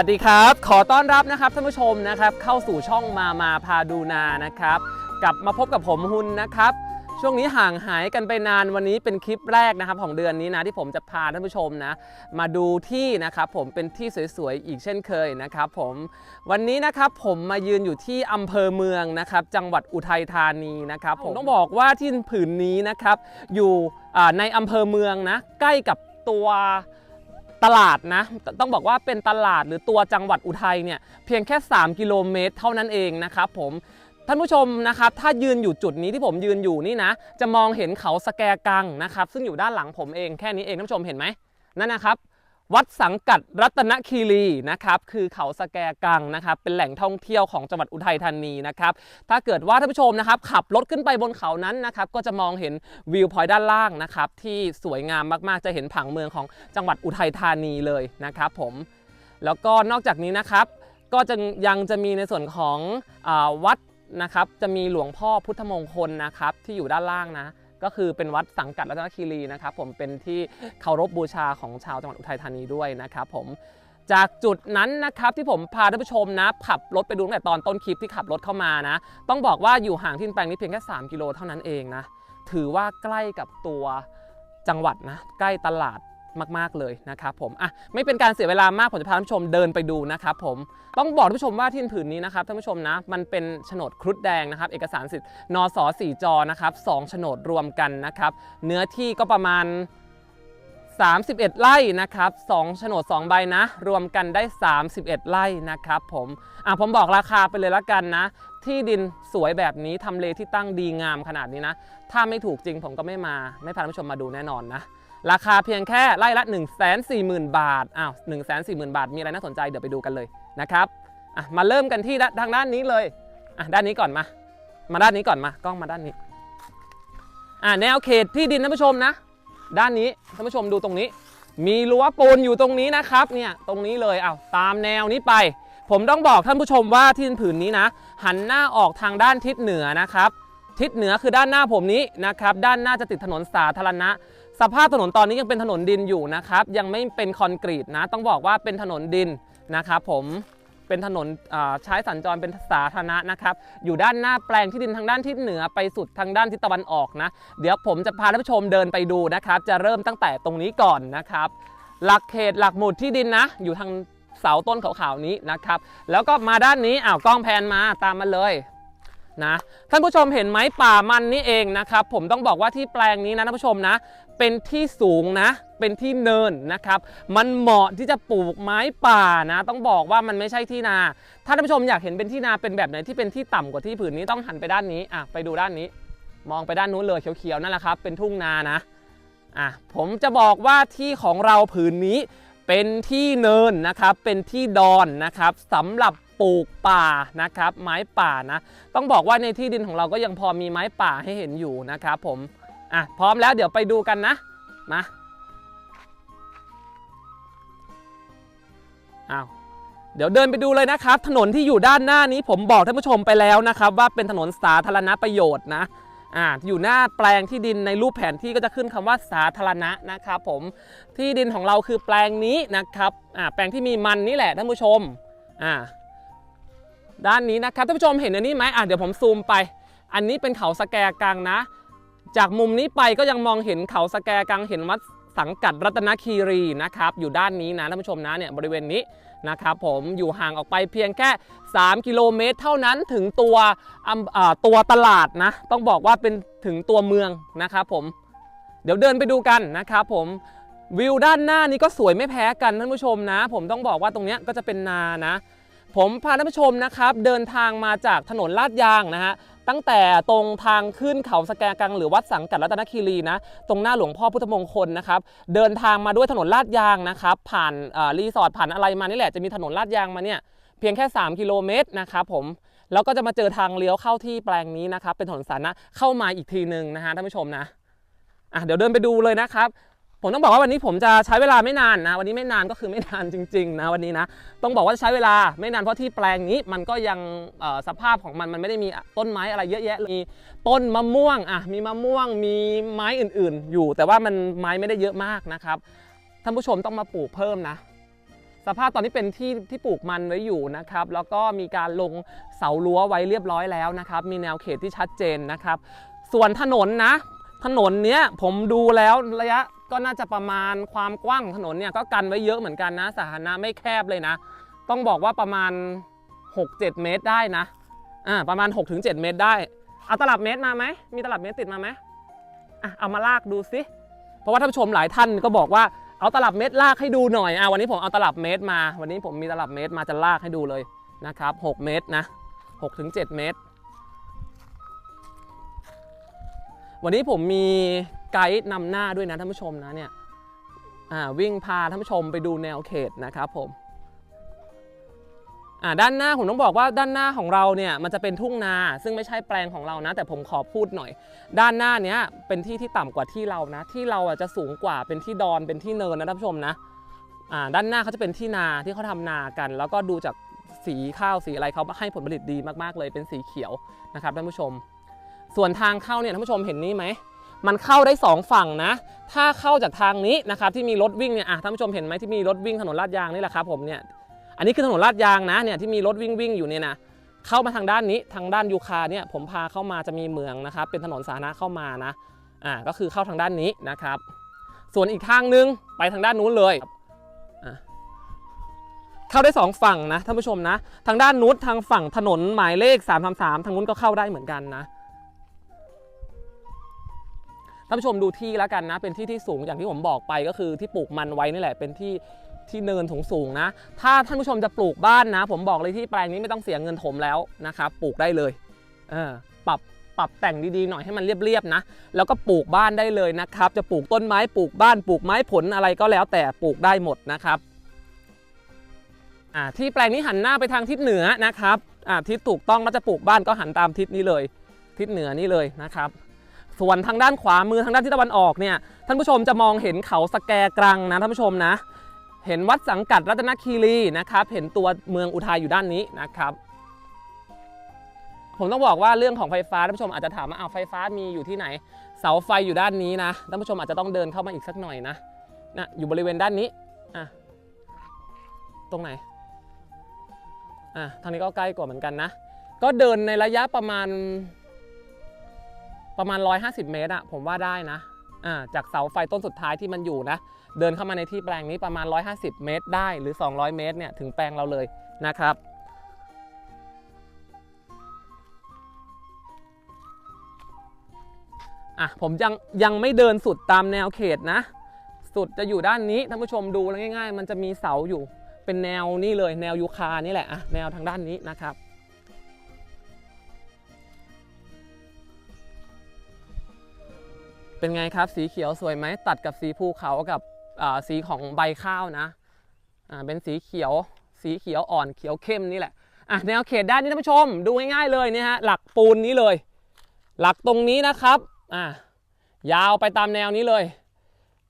วัสดีครับ ขอต้อนรับนะครับท่านผู้ชมนะครับ เข้าสู่ช่องมามาพาดูนานะครับ กลับมาพบกับผมฮุนนะครับ ช่วงนี้ห่างหายกันไปนานวันนี้เป็นคลิปแรกนะครับ ของเดือนนี้นะที่ผมจะพาท่านผู้ชมนะ มาดูที่นะครับผมเป็นที่สวยๆอีกเช่นเคยนะครับผมวันนี้นะครับผมมายืนอยู่ที่อำเภอเมืองนะครับ จังหวัดอุทัยธานีนะครับ ผมต้องบอกว่าที่ผืนนี้นะครับ อยู่อ่าในอำเภอเมืองนะ ใกล้กับตัว ตลาดนะ ต้องบอกว่าเป็นตลาดหรือตัวจังหวัดอุทัยเนี่ยเพียงแค่ 3 กิโลเมตร เท่านั้นเองนะครับผมท่านผู้ชมนะครับถ้ายืนอยู่จุดนี้ที่ผมยืนอยู่นี่นะ จะมองเห็นเขาสแกกังนะครับซึ่งอยู่ด้านหลังผมเองแค่นี้เองท่านผู้ชมเห็นไหมนั่นนะครับ วัดสังกัดรัตนคีรีนะครับคือเขาสแกกังนะครับเป็นแหล่งท่องเที่ยวของจังหวัดอุทัยธานีนะครับถ้าเกิดว่าท่านผู้ชมนะครับขับรถขึ้นไปบนเขานั้นนะครับก็จะมองเห็นวิวพอยต์ด้านล่างนะครับที่สวยงามมากๆจะเห็นผังเมืองของจังหวัดอุทัยธานีเลยนะครับผมแล้วก็นอกจากนี้นะครับก็จะยังจะมีในส่วนของอวัดนะครับจะมีหลวงพ่อพุทธมงคลนะครับที่อยู่ด้านล่างนะ ก็คือเป็นวัดสังกัดรัตนคีรีนะครับผมเป็นที่เคารพบูชาของชาวจังหวัดอุทัยธานีด้วยนะครับผมจากจุดนั้นนะครับที่ผมพาท่านผู้ชมนะขับรถไปดูตั้งแต่ตอนต้นคลิปที่ขับรถเข้ามานะ ต้องบอกว่าอยู่ห่างที่ดินแปลงนี้เพียงแค่ 3 กิโลเท่านั้นเองนะ ถือว่าใกล้กับตัวจังหวัดนะ ใกล้ตลาด มากๆเลยนะครับผมอะไม่เป็นการเสียเวลามากผมจะพาท่านผู้ชมเดินไปดูนะครับผมต้องบอกท่านผู้ชมว่าที่ดินผืนนี้นะครับท่านผู้ชมนะมันเป็นโฉนดครุฑแดงนะครับเอกสารสิทธิ์นสสี่จอนะครับสองโฉนดรวมกันนะครับเนื้อที่ก็ประมาณ31 ไร่นะครับ2โฉนด 2 ใบนะ รวมกันได้ 31 ไร่นะครับผมอะผมบอกราคาไปเลยละกันนะ ที่ดินสวยแบบนี้ทำเลที่ตั้งดีงามขนาดนี้นะ ถ้าไม่ถูกจริงผมก็ไม่มา ไม่พาท่านผู้ชมมาดูแน่นอนนะ ราคาเพียงแค่ไร่ละ 1 4 0 0 0 0 บาท อ้าว 1 4 0 0 0 0 บาท มีอะไรน่าสนใจเดี๋ยวไปดูกันเลยนะครับอะมาเริ่มกันที่ด้านทางด้านนี้เลยอะด้านนี้ก่อนมา มาด้านนี้ก่อนมากล้องมาด้านนี้อะแนวเขตที่ดินท่านผู้ชมนะ ด้านนี้ท่านผู้ชมดูตรงนี้ มีรั้วปูนอยู่ตรงนี้นะครับเนี่ยตรงนี้เลยเอาตามแนวนี้ไป ผมต้องบอกท่านผู้ชมว่าที่ดินผืนนี้นะ หันหน้าออกทางด้านทิศเหนือนะครับ ทิศเหนือคือด้านหน้าผมนี้นะครับ ด้านหน้าจะติดถนนสาธารณะ สภาพถนนตอนนี้ยังเป็นถนนดินอยู่นะครับ ยังไม่เป็นคอนกรีตนะ ต้องบอกว่าเป็นถนนดินนะครับผมเป็นถนนใช้สัญจรเป็นสาธารณะนะครับ อยู่ด้านหน้าแปลงที่ดินทางด้านทิศเหนือไปสุดทางด้านทิศตะวันออกนะ เดี๋ยวผมจะพาท่านผู้ชมเดินไปดูนะครับ จะเริ่มตั้งแต่ตรงนี้ก่อนนะครับ หลักเขตหลักหมุดที่ดินนะ อยู่ทางเสาต้นขาวๆนี้นะครับ แล้วก็มาด้านนี้อ้าวกล้องแพนมาตามมาเลยนะท่านผู้ชมเห็นไหมป่ามันนี่เองนะครับ ผมต้องบอกว่าที่แปลงนี้นะท่านผู้ชมนะ เป็นที่สูงนะ เป็นที่เนินนะครับ มันเหมาะที่จะปลูกไม้ป่านะ ต้องบอกว่ามันไม่ใช่ที่นา ถ้าท่านผู้ชมอยากเห็นเป็นที่นาเป็นแบบไหนที่เป็นที่ต่ำกว่าที่ผืนนี้ต้องหันไปด้านนี้อะไปดูด้านนี้ มองไปด้านนู้นเลยเขียวๆนั่นแหละครับ เป็นทุ่งนานะอะผมจะบอกว่าที่ของเราผืนนี้เป็นที่เนินนะครับ เป็นที่ดอนนะครับสำหรับปลูกป่านะครับ ไม้ป่านะ ต้องบอกว่าในที่ดินของเราก็ยังพอมีไม้ป่าให้เห็นอยู่นะครับผม อะพร้อมแล้วเดี๋ยวไปดูกันนะมาอ้าวเดี๋ยวเดินไปดูเลยนะครับ ถนนที่อยู่ด้านหน้านี้ผมบอกท่านผู้ชมไปแล้วนะครับ ว่าเป็นถนนสาธารณประโยชน์นะอ่าอยู่หน้าแปลงที่ดินในรูปแผนที่ก็จะขึ้นคำว่าสาธารณะนะครับผมที่ดินของเราคือแปลงนี้นะครับอ่าแปลงที่มีมันนี่แหละท่านผู้ชมอ่าด้านนี้นะครับท่านผู้ชมเห็นอันนี้ไหมอะเดี๋ยวผมซูมไป อันนี้เป็นเขาสแกกังนะ จากมุมนี้ไปก็ยังมองเห็นเขาสแกกังเห็นวัดสังกัดรัตนคีรีนะครับอยู่ด้านนี้นะท่านผู้ชมนะเนี่ยบริเวณนี้นะครับผมอยู่ห่างออกไปเพียงแค่ 3 กิโลเมตร เท่านั้นถึงตัวตัวตลาดนะ ต้องบอกว่าเป็นถึงตัวเมืองนะครับผมเดี๋ยวเดินไปดูกันนะครับผมวิวด้านหน้านี้ก็สวยไม่แพ้กันท่านผู้ชมนะ ผมต้องบอกว่าตรงนี้ก็จะเป็นนานะ ผมพาท่านผู้ชมนะครับ เดินทางมาจากถนนลาดยางนะฮะ ตั้งแต่ตรงทางขึ้นเขาสแกกังหรือวัดสังกัดรัตนคีรีนะ ตรงหน้าหลวงพ่อพุทธมงคลนะครับ เดินทางมาด้วยถนนลาดยางนะครับ ผ่านรีสอร์ทผ่านอะไรมานี่แหละจะมีถนนลาดยางมาเนี่ยเพียงแค่ 3 กิโลเมตรนะครับผมแล้วก็จะมาเจอทางเลี้ยวเข้าที่แปลงนี้นะครับ เป็นถนนสาธารณะเข้ามาอีกทีหนึ่งนะฮะท่านผู้ชมนะอะเดี๋ยวเดินไปดูเลยนะครับ ผมต้องบอกว่าวันนี้ผมจะใช้เวลาไม่นานนะ วันนี้ไม่นานก็คือไม่นานจริงๆนะวันนี้นะ ต้องบอกว่าจะใช้เวลาไม่นานเพราะที่แปลงนี้มันก็ยังสภาพของมันมันไม่ได้มีต้นไม้อะไรเยอะแยะมีต้นมะม่วงอะมีมะม่วงมีไม้อื่นๆ อยู่ แต่ว่ามันไม้ไม่ได้เยอะมากนะครับท่านผู้ชมต้องมาปลูกเพิ่มนะ สภาพตอนนี้เป็นที่ที่ปลูกมันไว้อยู่นะครับ แล้วก็มีการลงเสารั้วไว้เรียบร้อยแล้วนะครับ มีแนวเขตที่ชัดเจนนะครับ ส่วนถนนนะ ถนนเนี้ยผมดูแล้วระยะ ก็น่าจะประมาณความกว้างถนนเนี่ยก็กันไว้เยอะเหมือนกันนะสาธารณะไม่แคบเลยนะ ต้องบอกว่าประมาณ 6-7 เมตรได้นะอ่าประมาณ 6-7 เมตรได้เอาตลับเมตรมาไหมมีตลับเมตรติดมาไหมอะเอามาลากดูสิเพราะว่าท่านผู้ชมหลายท่านก็บอกว่าเอาตลับเมตรลากให้ดูหน่อยอะวันนี้ผมเอาตลับเมตรมา วันนี้ผมมีตลับเมตรมาจะลากให้ดูเลยนะครับ 6 เมตรนะ6ถึง7เมตรวันนี้ผมมี ไกด์นำหน้าด้วยนะท่านผู้ชมนะเนี่ยวิ่งพาท่านผู้ชมไปดูแนวเขตนะครับผมด้านหน้าผมต้องบอกว่าด้านหน้าของเราเนี่ยมันจะเป็นทุ่งนาซึ่งไม่ใช่แปลงของเรานะ แต่ผมขอพูดหน่อย ด้านหน้าเนี้ยเป็นที่ที่ต่ำกว่าที่เรานะ ที่เราอะจะสูงกว่าเป็นที่ดอนเป็นที่เนินนะท่านผู้ชมนะด้านหน้าเขาจะเป็นที่นาที่เขาทำนากัน แล้วก็ดูจากสีข้าวสีอะไรเขาให้ผลผลิตดีมากๆเลยเป็นสีเขียวนะครับท่านผู้ชม ส่วนทางเข้าเนี่ยท่านผู้ชมเห็นนี่ไหม มันเข้าได้ 2 ฝั่งนะ ถ้าเข้าจากทางนี้นะครับที่มีรถวิ่งเนี่ยอะท่านผู้ชมเห็นไหมที่มีรถวิ่งถนนลาดยางนี่แหละครับผมเนี่ยอันนี้คือถนนลาดยางนะเนี่ยที่มีรถวิ่งวิ่งอยู่เนี่ยนะเข้ามาทางด้านนี้ทางด้านยูคาเนี่ยผมพาเข้ามาจะมีเมืองนะครับเป็นถนนสาธารณะเข้ามานะอ่าก็คือเข้าทางด้านนี้นะครับ ส่วนอีกทางนึงไปทางด้านนู้นเลยเข้าได้สองฝั่งนะท่านผู้ชมนะ ทางด้านนู้นทางฝั่งถนนหมายเลข 333 ทางนู้นก็เข้าได้เหมือนกันนะ ท่านผู้ชมดูที่แล้วกันนะ เป็นที่ที่สูงอย่างที่ผมบอกไปก็คือที่ปลูกมันไว้นี่แหละเป็นที่ที่เนินสูงสูงๆนะ ถ้าท่านผู้ชมจะปลูกบ้านนะ ผมบอกเลยที่แปลงนี้ไม่ต้องเสียเงินถมแล้วนะครับปลูกได้เลยเออปรับปรับแต่งดีๆหน่อยให้มันเรียบๆนะ แล้วก็ปลูกบ้านได้เลยนะครับ จะปลูกต้นไม้ปลูกบ้านปลูกไม้ผลอะไรก็แล้วแต่ปลูกได้หมดนะครับอ่าที่แปลงนี้หันหน้าไปทางทิศเหนือนะครับอ่าทิศถูกต้องก็จะปลูกบ้านก็หันตามทิศนี้เลย ทิศเหนือนี่เลยนะครับ ส่วนทางด้านขวามือทางด้านทิศตะวันออกเนี่ยท่านผู้ชมจะมองเห็นเขาสแกกรังนะท่านผู้ชมนะ เห็นวัดสังกัดรัตนคีรีนะครับเห็นตัวเมืองอุทัยอยู่ด้านนี้นะครับ ผมต้องบอกว่าเรื่องของไฟฟ้าท่านผู้ชมอาจจะถามว่าเอาวไฟฟ้ามีอยู่ที่ไหน เสาไฟอยู่ด้านนี้นะท่านผู้ชมอาจจะต้องเดินเข้ามาอีกสักหน่อยนะนะอยู่บริเวณด้านนี้อะตรงไหนอะทางนี้ก็ใกล้กว่าเหมือนกันนะ ก็เดินในระยะประมาณ ประมาณ 150 เมตรอะผมว่าได้นะอ่าจากเสาไฟต้นสุดท้ายที่มันอยู่นะ เดินเข้ามาในที่แปลงนี้ประมาณ 150 เมตรได้หรือ 200 เมตรเนี่ยถึงแปลงเราเลยนะครับอะผมยังยังไม่เดินสุดตามแนวเขตนะ สุดจะอยู่ด้านนี้ท่านผู้ชมดูง่าย ๆ มันจะมีเสาอยู่เป็นแนวนี่เลยแนวยูคานี่แหละอะแนวทางด้านนี้นะครับ เป็นไงครับสีเขียวสวยไหมตัดกับสีภูเขากับสีของใบข้าวนะเป็นสีเขียว สีเขียวอ่อนเขียวเข้มนี่แหละอะแนวเขตด้านนี้ท่านผู้ชม ดูง่ายๆเลยเนี่ยฮะหลักปูนนี้เลย หลักตรงนี้นะครับอ่ายาวไปตามแนวนี้เลย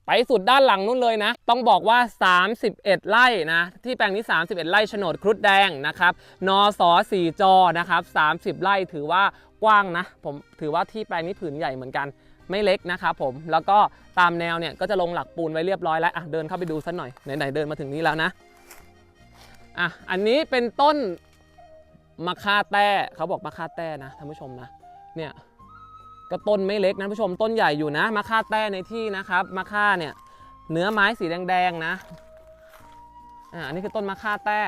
ไปสุดด้านหลังนู้นเลยนะ ต้องบอกว่า 31 ไร่นะที่แปลงนี้ 31 ไร่โฉนดครุฑแดงนะครับนอสอสี่จอนะครับ30 ไร่ถือว่ากว้างนะ ผมถือว่าที่แปลงนี้ผืนใหญ่เหมือนกัน ไม่เล็กนะครับผมแล้วก็ตามแนวเนี่ยก็จะลงหลักปูนไว้เรียบร้อยแล้วอะเดินเข้าไปดูสักหน่อยไหนๆเดินมาถึงนี้แล้วนะอะอันนี้เป็นต้นมะค่าแต้เขาบอกมะค่าแต้นะท่านผู้ชมนะเนี่ยก็ต้นไม่เล็กนะท่านผู้ชมต้นใหญ่อยู่นะมะค่าแต้ในที่นะครับมะค่าเนี่ยเนื้อไม้สีแดงๆนะอะอันนี้คือต้นมะค่าแต้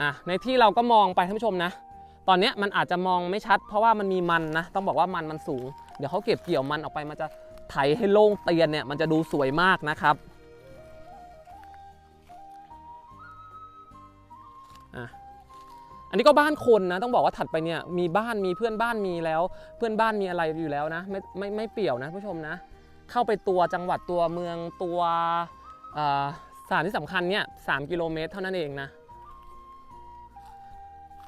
อะในที่เราก็มองไปท่านผู้ชมนะ ตอนนี้มันอาจจะมองไม่ชัด เพราะว่ามันมีมันนะ ต้องบอกว่ามันมันสูง เดี๋ยวเขาเก็บเกี่ยวมันออกไปมันจะไถให้โล่งเตียนเนี่ยมันจะดูสวยมากนะครับอันนี้ก็บ้านคนนะต้องบอกว่าถัดไปเนี่ยมีบ้านมีเพื่อนบ้านมีแล้ว เพื่อนบ้านมีอะไรอยู่แล้วนะไม่ไม่ไม่เปี่ยวนะผู้ชมนะ เข้าไปตัวจังหวัดตัวเมืองตัวสถานที่สำคัญเนี่ยสามกิโลเมตรเท่านั้นเองนะ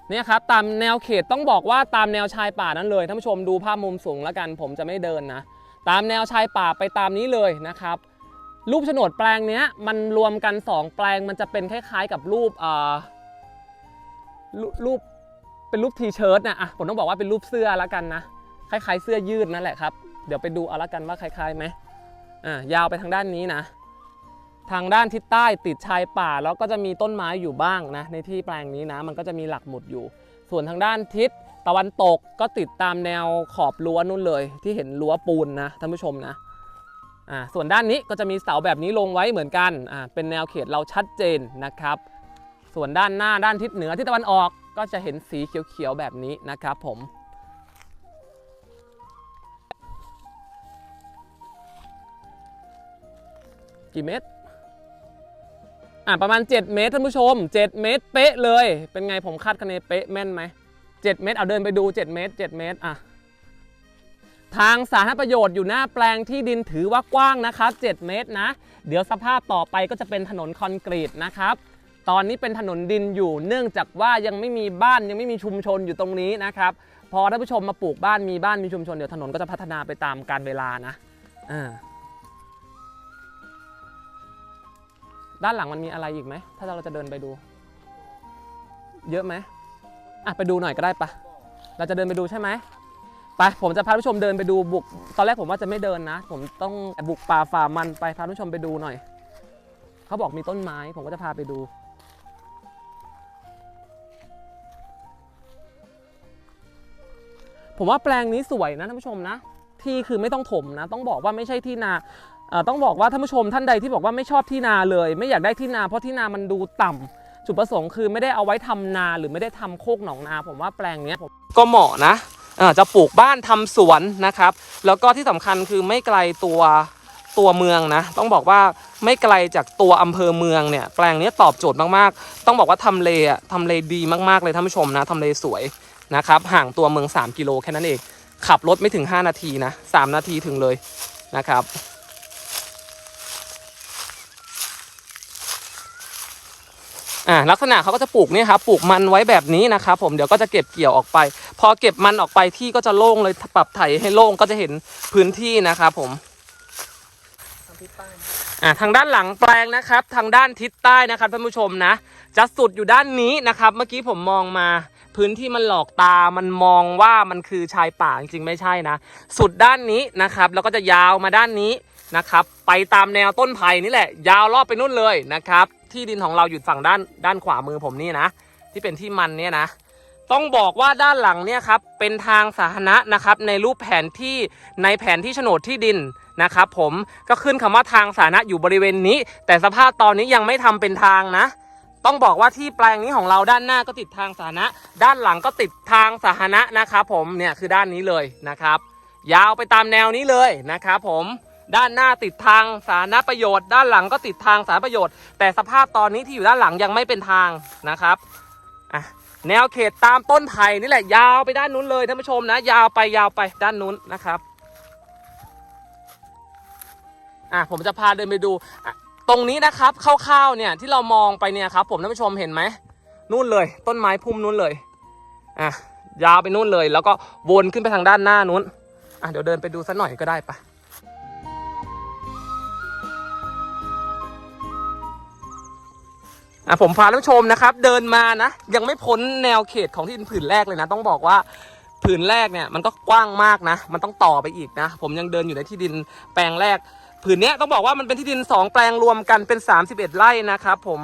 เนี่ยครับตามแนวเขตต้องบอกว่าตามแนวชายป่านั้นเลยท่านผู้ชมดูภาพมุมสูงแล้วกัน ผมจะไม่เดินนะ ตามแนวชายป่าไปตามนี้เลยนะครับ รูปโฉนดแปลงเนี้ยมันรวมกัน 2 แปลงมันจะเป็นคล้ายๆ กับรูปเอ่อรูรูปเป็นรูปทีเชิร์ตนะอะผมต้องบอกว่าเป็นรูปเสื้อแล้วกันนะคล้ายๆ เสื้อยืดนั่นแหละครับเดี๋ยวไปดูเอาละกันว่าคล้ายๆไหมอ่ายาวไปทางด้านนี้นะ ทางด้านทิศใต้ติดชายป่า แล้วก็จะมีต้นไม้อยู่บ้างนะในที่แปลงนี้นะมันก็จะมีหลักหมุดอยู่ ส่วนทางด้านทิศตะวันตกก็ติดตามแนวขอบรั้วนู่นเลย ที่เห็นรั้วปูนนะท่านผู้ชมนะอ่าส่วนด้านนี้ก็จะมีเสาแบบนี้ลงไว้เหมือนกันอ่าเป็นแนวเขตเราชัดเจนนะครับ ส่วนด้านหน้าด้านทิศเหนือทิศตะวันออกก็จะเห็นสีเขียวๆแบบนี้นะครับผมกี่เมตร อะประมาณ 7 เมตรท่านผู้ชม 7 เมตรเป๊ะเลย เป็นไงผมคาดคะเนเป๊ะแม่นไหม7เมตรเอาเดินไปดู 7 เมตร 7 เมตรอะทางสาธารณประโยชน์อยู่หน้าแปลงที่ดินถือว่ากว้างนะครับ 7 เมตรนะ เดี๋ยวสภาพต่อไปก็จะเป็นถนนคอนกรีตนะครับ ตอนนี้เป็นถนนดินอยู่ เนื่องจากว่ายังไม่มีบ้านยังไม่มีชุมชนอยู่ตรงนี้นะครับ พอท่านผู้ชมมาปลูกบ้านมีบ้านมีชุมชนเดี๋ยวถนนก็จะพัฒนาไปตามกาลเวลานะอ่า ด้านหลังมันมีอะไรอีกไหม ถ้าเราจะเดินไปดู เยอะไหมอะไปดูหน่อยก็ได้ปะเราจะเดินไปดูใช่ไหมไปผมจะพาผู้ชมเดินไปดูบุก ตอนแรกผมว่าจะไม่เดินนะ ผมต้องบุกป่าฝ่ามันไปพาผู้ชมไปดูหน่อย เขาบอกมีต้นไม้ ผมก็จะพาไปดู ผมว่าแปลงนี้สวยนะท่านผู้ชมนะ ที่คือไม่ต้องถมนะ ต้องบอกว่าไม่ใช่ที่นา ต้องบอกว่าท่านผู้ชมท่านใดที่บอกว่าไม่ชอบที่นาเลย ไม่อยากได้ที่นาเพราะที่นามันดูต่ำจุดประสงค์คือไม่ได้เอาไว้ทำนาหรือไม่ได้ทำโคกหนองนา ผมว่าแปลงเนี้ยก็เหมาะนะจะปลูกบ้านทำสวนนะครับ แล้วก็ที่สำคัญคือไม่ไกลตัวตัวเมืองนะ ต้องบอกว่าไม่ไกลจากตัวอำเภอเมืองเนี่ยแปลงนี้ตอบโจทย์มากๆ ต้องบอกว่าทำเลอะทำเลดีมากๆเลยท่านผู้ชมนะทำเลสวยนะครับห่างตัวเมือง 3 กิโลแค่นั้นเอง ขับรถไม่ถึง 5 นาทีนะ 3 นาทีถึงเลยนะครับ อ่าลักษณะเขาก็จะปลูกเนี่ยครับปลูกมันไว้แบบนี้นะครับผมเดี๋ยวก็จะเก็บเกี่ยวออกไป พอเก็บมันออกไปที่ก็จะโล่งเลยปรับไถให้โล่งก็จะเห็นพื้นที่นะครับผมอ่าทางด้านหลังแปลงนะครับ ทางด้านทิศใต้นะครับท่านผู้ชมนะจะสุดอยู่ด้านนี้นะครับ เมื่อกี้ผมมองมาพื้นที่มันหลอกตา มันมองว่ามันคือชายป่าจริงๆไม่ใช่นะ สุดด้านนี้นะครับ แล้วก็จะยาวมาด้านนี้นะครับ ไปตามแนวต้นไผ่นี่แหละ ยาวรอบไปนู่นเลยนะครับ ที่ดินของเราอยู่ฝั่งด้านด้านขวามือผมนี่นะ ที่เป็นที่มันเนี่ยนะ ต้องบอกว่าด้านหลังเนี่ยครับเป็นทางสาธารณะนะครับ ในรูปแผนที่ในแผนที่โฉนดที่ดินนะครับ ผมก็ขึ้นคำว่าทางสาธารณะอยู่บริเวณนี้ แต่สภาพตอนนี้ยังไม่ทำเป็นทางนะต้องบอกว่าที่แปลงนี้ของเราด้านหน้าก็ติดทางสาธารณะ ด้านหลังก็ติดทางสาธารณะนะครับผมเนี่ยคือด้านนี้เลยนะครับ ยาวไปตามแนวนี้เลยนะครับผม ด้านหน้าติดทางสาธารณประโยชน์ ด้านหลังก็ติดทางสาธารณประโยชน์ แต่สภาพตอนนี้ที่อยู่ด้านหลังยังไม่เป็นทางนะครับอะแนวเขตตามต้นไผ่นี่แหละยาวไปด้านนู้นเลยท่านผู้ชมนะ ยาวไปยาวไปด้านนู้นนะครับอะผมจะพาเดินไปดู ตรงนี้นะครับคร่าวๆเนี่ยที่เรามองไปเนี่ยครับ ผมท่านผู้ชมเห็นไหมนู่นเลย ต้นไม้พุ่มนู้นเลยอะยาวไปนู่นเลย แล้วก็วนขึ้นไปทางด้านหน้านู้นอะเดี๋ยวเดินไปดูสักหน่อยก็ได้ปะ อะผมพาท่านผู้ชมนะครับ เดินมานะ ยังไม่พ้นแนวเขตของที่ดินผืนแรกเลยนะ ต้องบอกว่าผืนแรกเนี่ยมันก็กว้างมากนะ มันต้องต่อไปอีกนะ ผมยังเดินอยู่ในที่ดินแปลงแรก ผืนเนี้ยต้องบอกว่ามันเป็นที่ดิน 2 แปลงรวมกันเป็น 31 ไร่นะครับผม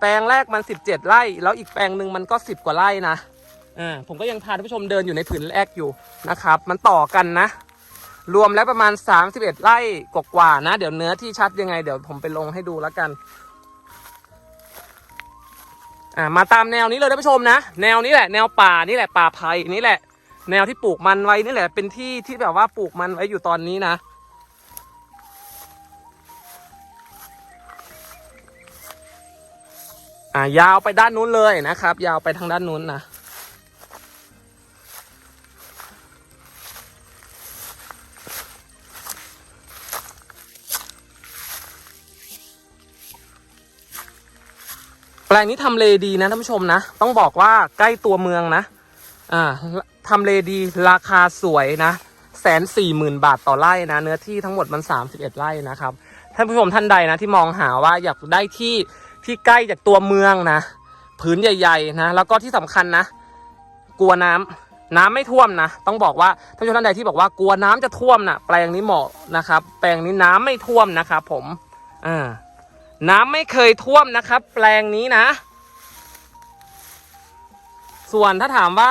แปลงแรกมัน 17 ไร่ แล้วอีกแปลงหนึ่งมันก็ 10 กว่าไร่นะอ่าผมก็ยังพาท่านผู้ชมเดินอยู่ในผืนแรกอยู่นะครับ มันต่อกันนะ รวมแล้วประมาณ 31 ไร่กว่าๆนะ เดี๋ยวเนื้อที่ชัดยังไง เดี๋ยวผมไปลงให้ดูแล้วกัน อ่ามาตามแนวนี้เลยท่านผู้ชมนะ แนวนี้แหละแนวป่านี่แหละป่าไผ่นี่แหละ แนวที่ปลูกมันไว้นี่แหละ เป็นที่ที่แบบว่าปลูกมันไว้อยู่ตอนนี้นะอ่ายาวไปด้านนู้นเลยนะครับ ยาวไปทางด้านนู้นนะ แปลงนี้ทำเลดีนะท่านผู้ชมนะ ต้องบอกว่าใกล้ตัวเมืองนะ อ่าทำเลดีราคาสวยนะแสนสี่หมื่นบาทต่อไร่นะ เนื้อที่ทั้งหมดมันสามสิบเอ็ดไร่นะครับท่านผู้ชมท่านใดนะที่มองหาว่าอยากได้ที่ที่ใกล้จากตัวเมืองนะผืนใหญ่ ๆ นะ แล้วก็ที่สำคัญนะ กลัวน้ำน้ำไม่ท่วมนะ ต้องบอกว่าท่านผู้ชมท่านใดที่บอกว่ากลัวน้ำจะท่วมนะแปลงนี้เหมาะนะครับ แปลงนี้น้ำไม่ท่วมนะครับผมอ่า น้ำไม่เคยท่วมนะครับ แปลงนี้นะ ส่วนถ้าถามว่า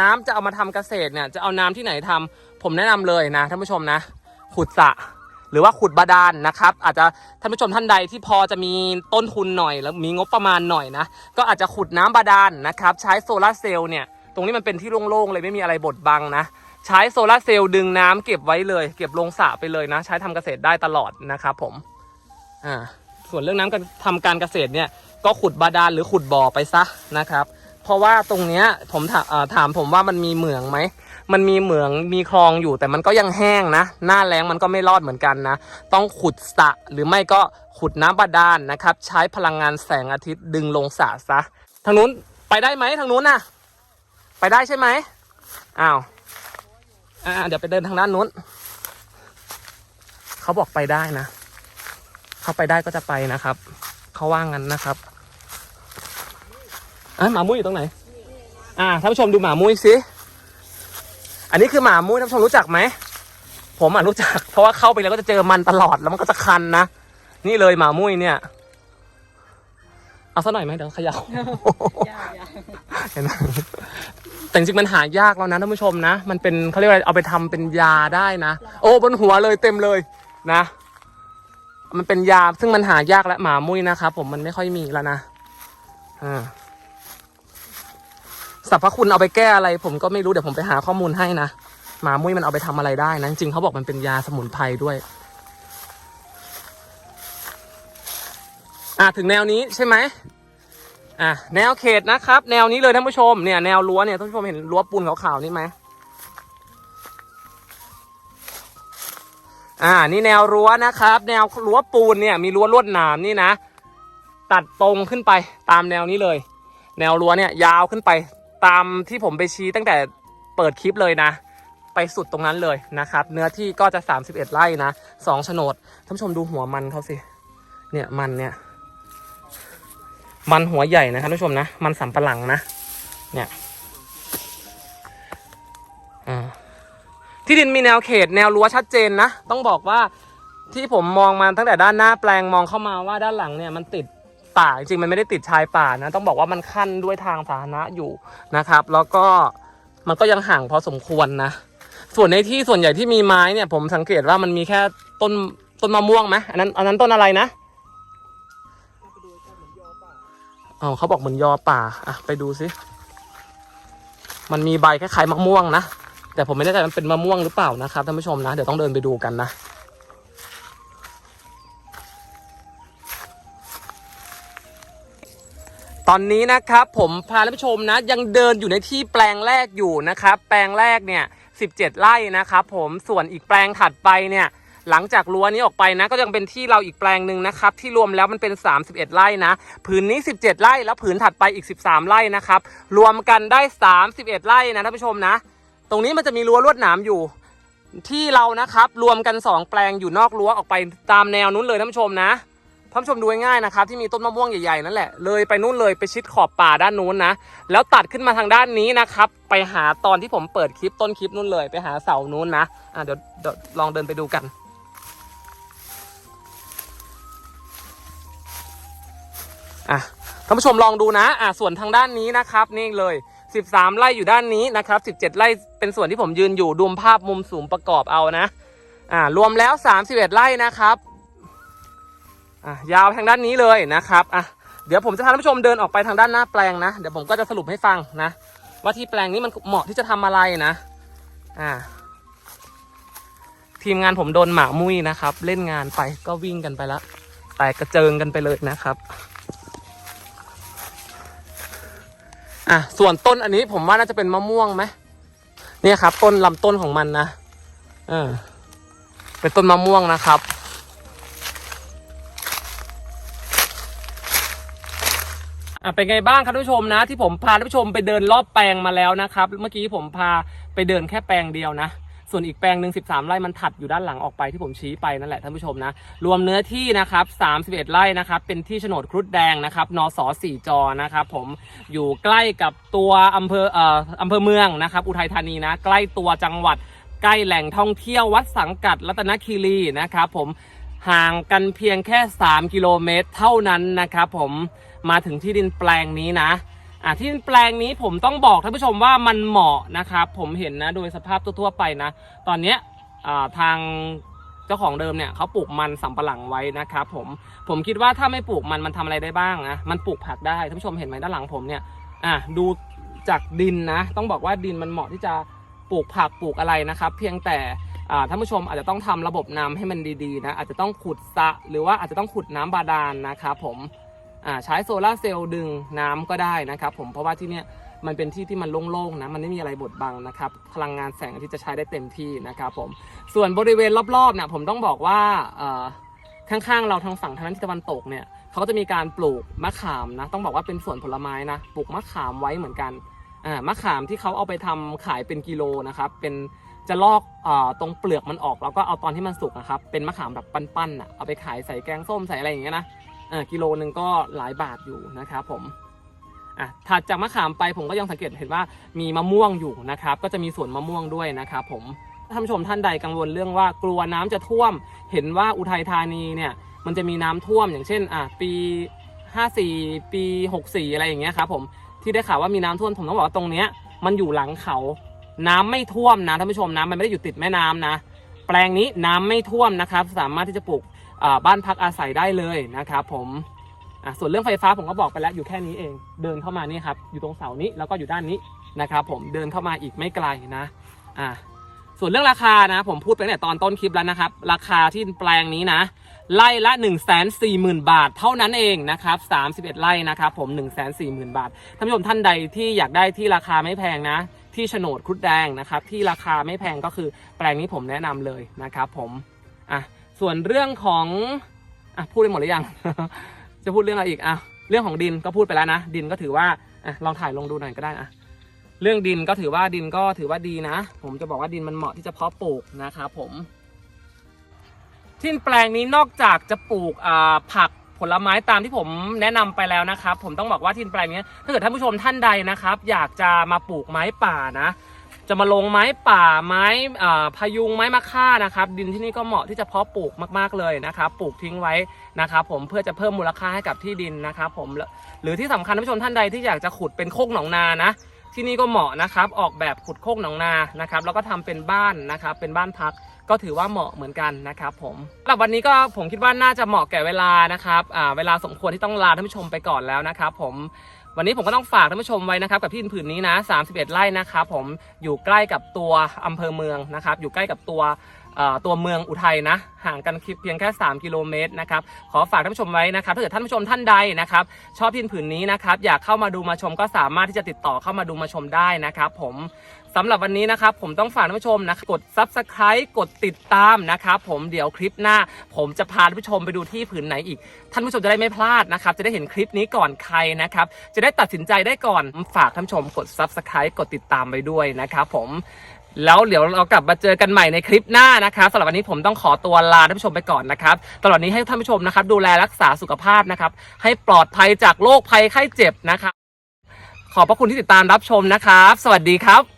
น้ำจะเอามาทำเกษตรเนี่ย จะเอาน้ำที่ไหนทำผมแนะนำเลยนะท่านผู้ชมนะ ขุดสระหรือว่าขุดบาดาลนะครับ อาจจะท่านผู้ชมท่านใดที่พอจะมีต้นทุนหน่อย แล้วมีงบประมาณหน่อยนะก็อาจจะขุดน้ำบาดาลนะครับ ใช้โซลาร์เซลล์เนี่ยตรงนี้มันเป็นที่โล่งๆเลยไม่มีอะไรบดบังนะใช้โซลาร์เซลล์ดึงน้ำเก็บไว้เลย เก็บลงสระไปเลยนะ ใช้ทำเกษตรได้ตลอดนะครับผมอ่า ส่วนเรื่องน้ำการทำการเกษตรเนี่ยก็ขุดบาดาลหรือขุดบ่อไปซะนะครับ เพราะว่าตรงเนี้ยผมถาถามผมว่ามันมีเหมืองไหมมันมีเหมืองมีคลองอยู่แต่มันก็ยังแห้งนะ หน้าแล้งมันก็ไม่รอดเหมือนกันนะ ต้องขุดสระหรือไม่ก็ขุดน้ำบาดาลนะครับ ใช้พลังงานแสงอาทิตย์ดึงลงสระซะทางนู้นไปได้ไหมทางนู้นน่ะ ไปได้ใช่ไหมอ้าวอ่าเดี๋ยวไปเดินทางด้านนู้นเขาบอกไปได้นะ เขาไปได้ก็จะไปนะครับ เขาว่างั้นนะครับอะหมามุ้ยอยู่ตรงไหน อ่าท่านผู้ชมดูหมามุ้ยสิอันนี้คือหมามุ้ยท่านผู้ชมรู้จักไหมผมอะรู้จัก เพราะว่าเข้าไปแล้วก็จะเจอมันตลอดแล้วมันก็จะคันนะนี่เลยหมามุ้ยเนี่ยเอาซะหน่อยไหมเดี๋ยวเขย่าเห็นไหมแต่จริงๆมันหายากแล้วนะท่านผู้ชมนะ มันเป็นเขาเรียกว่าเอาไปทำเป็นยาได้นะ โอ้บนหัวเลยเต็มเลยนะ มันเป็นยาซึ่งมันหายากและหมามุ้ยนะครับผมมันไม่ค่อยมีแล้วนะอ่าสรรพคุณเอาไปแก้อะไร ผมก็ไม่รู้เดี๋ยวผมไปหาข้อมูลให้นะหมามุ้ยมันเอาไปทำอะไรได้นะจริงเขาบอกมันเป็นยาสมุนไพรด้วยอ่าถึงแนวนี้ใช่ไหมอะแนวเขตนะครับ แนวนี้เลยท่านผู้ชมเนี่ยแนวรั้วเนี่ยท่านผู้ชมเห็นรั้วปูนขาวๆนี่ไหม อ่า นี่แนวรั้วนะครับ แนวรั้วปูนเนี่ยมีรั้วลวดหนามนี่นะ ตัดตรงขึ้นไปตามแนวนี้เลย แนวรั้วเนี่ยยาวขึ้นไปตามที่ผมไปชี้ตั้งแต่เปิดคลิปเลยนะ ไปสุดตรงนั้นเลยนะครับ เนื้อที่ก็จะ 31 ไร่นะสองโฉนดท่านผู้ชมดูหัวมันเขาสิ เนี่ยมันเนี่ย มันหัวใหญ่นะครับท่านผู้ชมนะ มันสำปะหลังนะ เนี่ย ที่ดินมีแนวเขตแนวรั้วชัดเจนนะ ต้องบอกว่าที่ผมมองมาตั้งแต่ด้านหน้าแปลงมองเข้ามาว่าด้านหลังเนี่ยมันติดป่าจริงๆมันไม่ได้ติดชายป่านะ ต้องบอกว่ามันขั้นด้วยทางสาธารณะอยู่นะครับ แล้วก็มันก็ยังห่างพอสมควรนะ ส่วนในที่ส่วนใหญ่ที่มีไม้เนี่ย ผมสังเกตว่ามันมีแค่ต้นต้นมะม่วงไหมอันนั้นอันนั้นต้นอะไรนะอ๋อเขาบอกเหมือนยอป่าอะไปดูสิมันมีใบคล้ายๆมะม่วงนะ แต่ผมไม่แน่ใจมันเป็นมะม่วงหรือเปล่านะครับท่านผู้ชมนะ เดี๋ยวต้องเดินไปดูกันนะ ตอนนี้นะครับผมพาท่านผู้ชมนะ ยังเดินอยู่ในที่แปลงแรกอยู่นะครับ แปลงแรกเนี่ย 17 ไร่นะครับผมส่วนอีกแปลงถัดไปเนี่ยหลังจากรั้วนี้ออกไปนะก็ยังเป็นที่เราอีกแปลงหนึ่งนะครับที่รวมแล้วมันเป็น 31 ไร่นะผืนนี้ 17 ไร่แล้วผืนถัดไปอีก 13 ไร่นะครับรวมกันได้ 31 ไร่นะท่านผู้ชมนะ ตรงนี้มันจะมีรั้วลวดหนามอยู่ ที่เรานะครับ รวมกัน2แปลงอยู่นอกรั้วออกไปตามแนวนู้นเลยท่านผู้ชมนะท่านผู้ชมดูง่ายๆนะครับ ที่มีต้นมะม่วงใหญ่ๆนั่นแหละเลยไปนู่นเลยไปชิดขอบป่าด้านนู้นนะ แล้วตัดขึ้นมาทางด้านนี้นะครับ ไปหาตอนที่ผมเปิดคลิปต้นคลิปนู่นเลย ไปหาเสานู้นนะอะเดี๋ยวเดี๋ยวลองเดินไปดูกันอะท่านผู้ชมลองดูนะอะส่วนทางด้านนี้นะครับ นี่เลย 13 ไร่อยู่ด้านนี้นะครับ 17 ไร่เป็นส่วนที่ผมยืนอยู่ดูภาพมุมสูงประกอบเอานะ อ่ารวมแล้ว 31 ไร่นะครับอะยาวทางด้านนี้เลยนะครับอะเดี๋ยวผมจะพาท่านผู้ชมเดินออกไปทางด้านหน้าแปลงนะ เดี๋ยวผมก็จะสรุปให้ฟังนะ ว่าที่แปลงนี้มันเหมาะที่จะทำอะไรนะ อ่า ทีมงานผมโดนหมามุ้ยนะครับ เล่นงานไปก็วิ่งกันไปล้วแตกกระเจิงกันไปเลยนะครับ อะส่วนต้นอันนี้ผมว่าน่าจะเป็นมะม่วงไหมเนี่ยครับ ต้นลำต้นของมันนะเออเป็นต้นมะม่วงนะครับ อะเป็นไงบ้างครับทุกผู้ชมนะ ที่ผมพาทุกผู้ชมไปเดินรอบแปลงมาแล้วนะครับ เมื่อกี้ผมพาไปเดินแค่แปลงเดียวนะ ส่วนอีกแปลงหนึ่ง13 ไร่มันถัดอยู่ด้านหลังออกไปที่ผมชี้ไปนั่นแหละท่านผู้ชมนะ รวมเนื้อที่นะครับ31 ไร่นะครับ เป็นที่โฉนดครุฑแดงนะครับนสสี่จอนะครับผมอยู่ใกล้กับตัวอำเภอเอ่ออำเภอเมืองนะครับ อุทัยธานีนะ ใกล้ตัวจังหวัด ใกล้แหล่งท่องเที่ยววัดสังกัดรัตนคีรีนะครับผมห่างกันเพียงแค่ 3 กิโลเมตร เท่านั้นนะครับผมมาถึงที่ดินแปลงนี้นะ อะที่แปลงนี้ผมต้องบอกท่านผู้ชมว่ามันเหมาะนะครับผมเห็นนะโดยสภาพทั่วๆไปนะ ตอนเนี้ยอ่าทางเจ้าของเดิมเนี่ยเขาปลูกมันสำปะหลังไว้นะครับผมผมคิดว่าถ้าไม่ปลูกมันมันทำอะไรได้บ้างนะมันปลูกผักได้ท่านผู้ชมเห็นไหมด้านหลังผมเนี่ยอะดูจากดินนะ ต้องบอกว่าดินมันเหมาะที่จะปลูกผักปลูกอะไรนะครับ เพียงแต่อ่าท่านผู้ชมอาจจะต้องทำระบบน้ำให้มันดีๆนะอาจจะต้องขุดสะหรือว่าอาจจะต้องขุดน้ำบาดาลนะครับผม ใช้โซลาร์เซลล์ดึงน้ำก็ได้นะครับผมเพราะว่าที่เนี่ยมันเป็นที่ที่มันโล่งๆนะมันไม่มีอะไรบดบังนะครับพลังงานแสงอาทิตย์จะใช้ได้เต็มที่นะครับผมส่วนบริเวณรอบๆเนี่ยผมต้องบอกว่าข้างๆเราทางฝั่งทางด้านทิศตะวันตกเนี่ยเขาก็จะมีการปลูกมะขามนะต้องบอกว่าเป็นสวนผลไม้นะปลูกมะขามไว้เหมือนกันมะขามที่เขาเอาไปทำขายเป็นกิโลนะครับเป็นจะลอกอตรงเปลือกมันออก แล้วก็เอาตอนที่มันสุกนะครับเป็นมะขามแบบปั้นๆอะเอาไปขายใส่แกงส้มใส่อะไรอย่างเงี้ยนะ ออกิโลหนึ่งก็หลายบาทอยู่นะครับผมอะถัดจากมะขามไปผมก็ยังสังเกตเห็นว่ามีมะม่วงอยู่นะครับ ก็จะมีสวนมะม่วงด้วยนะครับผมท่านผู้ชมท่านใดกังวลเรื่องว่ากลัวน้ำจะท่วม เห็นว่าอุทัยธานีเนี่ยมันจะมีน้ำท่วมอย่างเช่นอะปี 54 ปี 64 อะไรอย่างเงี้ยครับผมที่ได้ข่าวว่ามีน้ำท่วมผมต้องบอกว่าตรงเนี้ยมันอยู่หลังเขา น้ำไม่ท่วมนะท่านผู้ชมน้ำมันไม่ได้อยู่ติดแม่น้ำนะ แปลงนี้น้ำไม่ท่วมนะครับ สามารถที่จะปลูก บ้านพักอาศัยได้เลยนะครับผมส่วนเรื่องไฟฟ้าผมก็บอกไปแล้วอยู่แค่นี้เอง เดินเข้ามานี่ครับอยู่ตรงเสานี้แล้วก็อยู่ด้านนี้นะครับผมเดินเข้ามาอีกไม่ไกลนะอะส่วนเรื่องราคานะ ผมพูดไปตั้งแต่ตอนต้นคลิปแล้วนะครับ ราคาที่แปลงนี้นะไร่ละ 1 4 0 0 0 0 บาทเท่านั้นเองนะครับ 31 ไร่นะครับผม 1 4 0 0 0 0 บาทท่านผู้ชมท่านใดที่อยากได้ที่ราคาไม่แพงนะ ที่โฉนดครุฑแดงนะครับ ที่ราคาไม่แพงก็คือแปลงนี้ผมแนะนำเลยนะครับผมอะ ส่วนเรื่องของอะพูดไปหมดหรือยัง จะพูดเรื่องอะไรอีกอะเรื่องของดินก็พูดไปแล้วนะ ดินก็ถือว่าอะลองถ่ายลงดูหน่อยก็ได้อะเรื่องดินก็ถือว่าดินก็ถือว่าดีนะ ผมจะบอกว่าดินมันเหมาะที่จะเพาะปลูกนะครับผม ที่แปลงนี้นอกจากจะปลูกอ่าผักผลไม้ตามที่ผมแนะนำไปแล้วนะครับ ผมต้องบอกว่าที่แปลงนี้ถ้าเกิดท่านผู้ชมท่านใดนะครับ อยากจะมาปลูกไม้ป่านะ จะมาลงไม้ป่าไม้พายุงไม้มะค่านะครับ ดินที่นี่ก็เหมาะที่จะเพาะปลูกมากๆเลยนะครับ ปลูกทิ้งไว้นะครับ ผมเพื่อจะเพิ่มมูลค่าให้กับที่ดินนะครับ ผมหรือที่สำคัญท่านผู้ชมท่านใดที่อยากจะขุดเป็นโคกหนองนานะที่นี่ก็เหมาะนะครับ ออกแบบขุดโคกหนองนานะครับ แล้วก็ทำเป็นบ้านนะครับ เป็นบ้านพักก็ถือว่าเหมาะเหมือนกันนะครับ ผมสำหรับวันนี้ก็ผมคิดว่าน่าจะเหมาะแก่เวลานะครับเวลาสมควรที่ต้องลาท่านผู้ชมไปก่อนแล้วนะครับ ผม วันนี้ผมก็ต้องฝากท่านผู้ชมไว้นะครับกับที่ดินผืนนี้นะ31 ไร่นะครับผมอยู่ใกล้กับตัวอำเภอเมืองนะครับอยู่ใกล้กับตัวตัวเมืองอุทัยนะ ห่างกันเพียงแค่ 3 กิโลเมตรนะครับขอฝากท่านผู้ชมไว้นะครับถ้าเกิดท่านผู้ชมท่านใดนะครับชอบที่ดินผืนนี้นะครับอยากเข้ามาดูมาชมก็สามารถที่จะติดต่อเข้ามาดูมาชมได้นะครับผม สำหรับวันนี้นะครับผมต้องฝากท่านผู้ชมนะกด subscribe กดติดตามนะครับผมเดี๋ยวคลิปหน้า ผมจะพาท่านผู้ชมไปดูที่ผืนไหนอีก ท่านผู้ชมจะได้ไม่พลาดนะครับ จะได้เห็นคลิปนี้ก่อนใครนะครับ จะได้ตัดสินใจได้ก่อนฝากท่านผู้ชมกด subscribe กดติดตามไปด้วยนะครับผมแล้วเดี๋ยวเรากลับมาเจอกันใหม่ในคลิปหน้านะครับสำหรับวันนี้ผมต้องขอตัวลาท่านผู้ชมไปก่อนนะครับตลอดนี้ให้ท่านผู้ชมนะครับ ดูแลรักษาสุขภาพนะครับ ให้ปลอดภัยจากโรคภัยไข้เจ็บนะครับ ขอบพระคุณที่ติดตามรับชมนะครับ สวัสดีครับ